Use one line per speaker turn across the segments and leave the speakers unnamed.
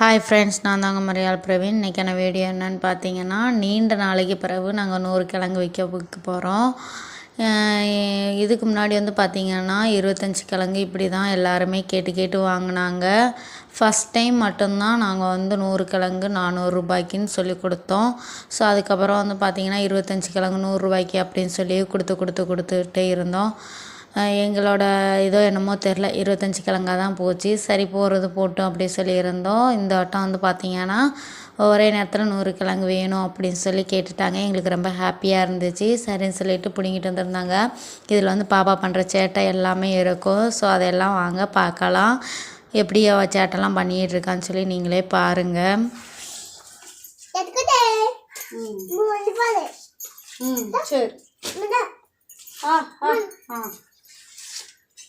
Hi friends நான் தாங்க மரியாள் பிரவீன். இன்றைக்கான வீடியோ என்னன்னு பார்த்தீங்கன்னா நீண்ட நாளைக்கு பிறகு நாங்கள் நூறு கிழங்கு வைக்க போகிறோம் இதுக்கு முன்னாடி வந்து பார்த்திங்கன்னா இருபத்தஞ்சி கிழங்கு இப்படி தான் எல்லாருமே கேட்டு கேட்டு வாங்கினாங்க. ஃபஸ்ட் டைம் மட்டும்தான் நாங்கள் வந்து நூறு கிழங்கு நானூறுரூபாய்க்குன்னு சொல்லி கொடுத்தோம். ஸோ அதுக்கப்புறம் வந்து பார்த்திங்கன்னா இருபத்தஞ்சி கிழங்கு நூறுரூபாய்க்கு அப்படின்னு சொல்லி கொடுத்து கொடுத்து கொடுத்துட்டே இருந்தோம். எங்களோட இதோ என்னமோ தெரில இருபத்தஞ்சி கிழங்கா தான் போச்சு. சரி போகிறது போட்டும் அப்படி சொல்லி இருந்தோம் இந்த வட்டம் வந்து பார்த்திங்கன்னா ஒரே நேரத்தில் நூறு கிழங்கு வேணும் அப்படின்னு சொல்லி கேட்டுட்டாங்க. எங்களுக்கு ரொம்ப ஹாப்பியாக இருந்துச்சு. சரின்னு சொல்லிட்டு பிடுங்கிட்டு வந்திருந்தாங்க. இதில் வந்து பாப்பா பண்ணுற சேட்டை எல்லாமே இருக்கும். ஸோ அதெல்லாம் வாங்க பார்க்கலாம் எப்படி அவ சேட்டைலாம் பண்ணிகிட்டு இருக்கான்னு சொல்லி நீங்களே பாருங்கள் ம். சரி. ஆ ஆ ஆ.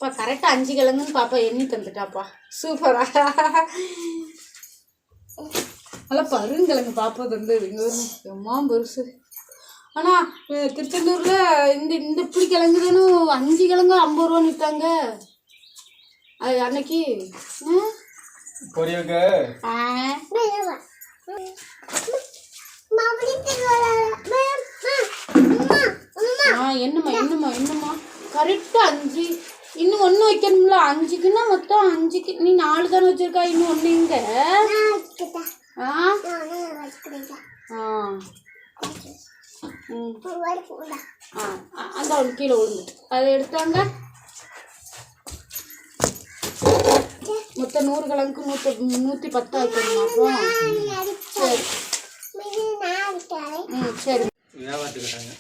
இப்போ கரெக்டாக அஞ்சு கிழங்குன்னு பாப்பா எண்ணி தந்துட்டாப்பா சூப்பரா நல்லா பருங்கிழங்கு பாப்பா தந்தது இங்கே எம்மா பெருசு ஆனால் திருச்செந்தூரில் இந்த இந்த இப்படி கிழங்கு தானே அஞ்சு கிழங்கு ஐம்பது ரூபா நிற்காங்க அது அன்னைக்கு ஆ என்னம்மா என்னம்மா என்னம்மா கரெக்டாக அஞ்சு இன்னும் ஒன்று வைக்கணும்ல? அஞ்சுக்குன்னா மொத்தம் அஞ்சுக்கு நீ நாலு தானே வச்சிருக்கா? இன்னும் ஒன்று அ- அந்த ஒன்று கீழே விழுந்துட்டு அதை எடுத்தாங்க. மொத்தம் நூறு கிழங்கு நூற்றி நூற்றி பத்து வைக்கணுமா அப்போ
நான் அடிச்சேன் மீது நான் அடிக்கிறேன்
ம் சரி
வியாபாரத்துக்காங்க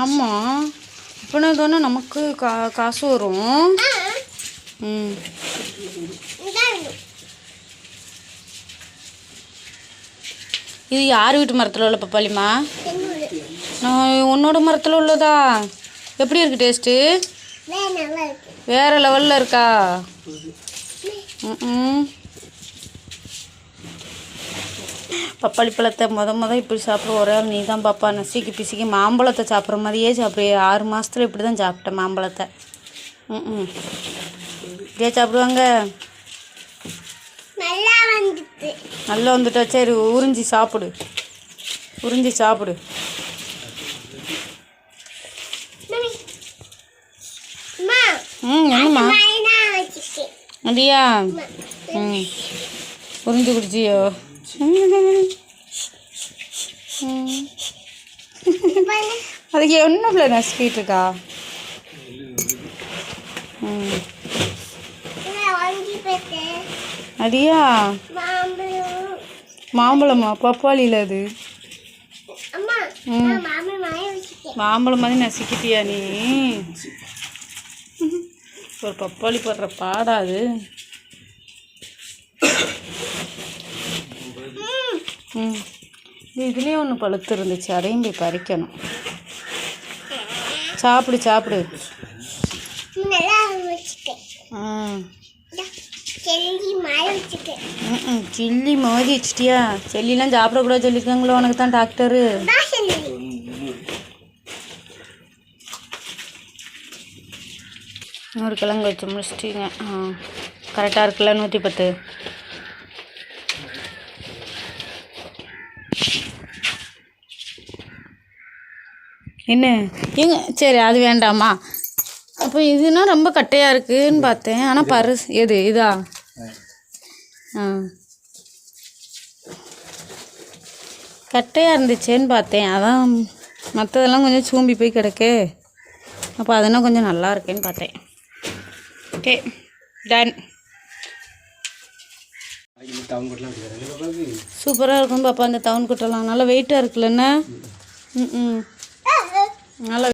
ஆமாம் இப்போனா தானே நமக்கு கா காசு வரும்? ம். இது யார் வீட்டு மரத்தில் உள்ள பப்பாளிமா நான் உன்னோட மரத்தில் உள்ளதா? எப்படி இருக்கு டேஸ்ட்டு? வேறு லெவலில் இருக்கா. ம். பப்பாளி பழத்தை முத முத இப்படி சாப்பிட்ற ஒரே ஆள் நீ தான் பாப்பா. நசிக்கி பிசிக்கி மாம்பழத்தை சாப்பிட்ற மாதிரியே சாப்பிடு. ஆறு மாதத்துல இப்படி தான் சாப்பிட்டேன் மாம்பழத்தை. ம் ம் இப்படியே சாப்பிடுவாங்க.
நல்லா வந்துட்டு.
நல்லா வந்துட்டா. சரி உறிஞ்சி சாப்பிடு. உறிஞ்சி சாப்பிடு. ம் என்னம்மா? அப்படியா ம். உறிஞ்சி குடிச்சியோ? அதுக்கு ஒன்றும் இல்லை நசுக்கிட்டு இருக்கா? ம் அடியா?
மாம்பழம்?
மாம்பழமா பப்பாளியில் அது?
மாம்பழம்
மாதிரி நசுக்கிட்டியா நீ? ஒரு பப்பாளி போடுற பாடா அது ம். இது இதுலேயே ஒன்று பழுத்து இருந்துச்சு. அதையும் போய் பறிக்கணும். சாப்பிடு சாப்பிடு. ம்.
செல்லி
மோதி வச்சிட்டியா? செல்லிலாம் சாப்பிடக்கூடாது சொல்லியிருக்காங்களோ உனக்கு தான் டாக்டரு. நூறு கிழங்கு வச்சு முடிச்சிட்டீங்க. ஆ. கரெக்டாக இருக்குல்ல? நூற்றி பத்து. என்ன? ஏங்க சரி அது வேண்டாமா? அப்போ இதுனா ரொம்ப கட்டையாக இருக்குன்னு பார்த்தேன். ஆனால் பரிசு எது இதா? ஆ. கட்டையாக இருந்துச்சேன்னு பார்த்தேன். அதான் மற்றதெல்லாம் கொஞ்சம் சூம்பி போய் கிடக்கு. அப்போ அதெல்லாம் கொஞ்சம் நல்லா இருக்கேன்னு பார்த்தேன். Okay done. சூப்பராக இருக்கும் பாப்பா அந்த டவுன் குட்டெல்லாம். நல்லா வெயிட்டாக இருக்குல்லண்ணா ம் ம். நல்லா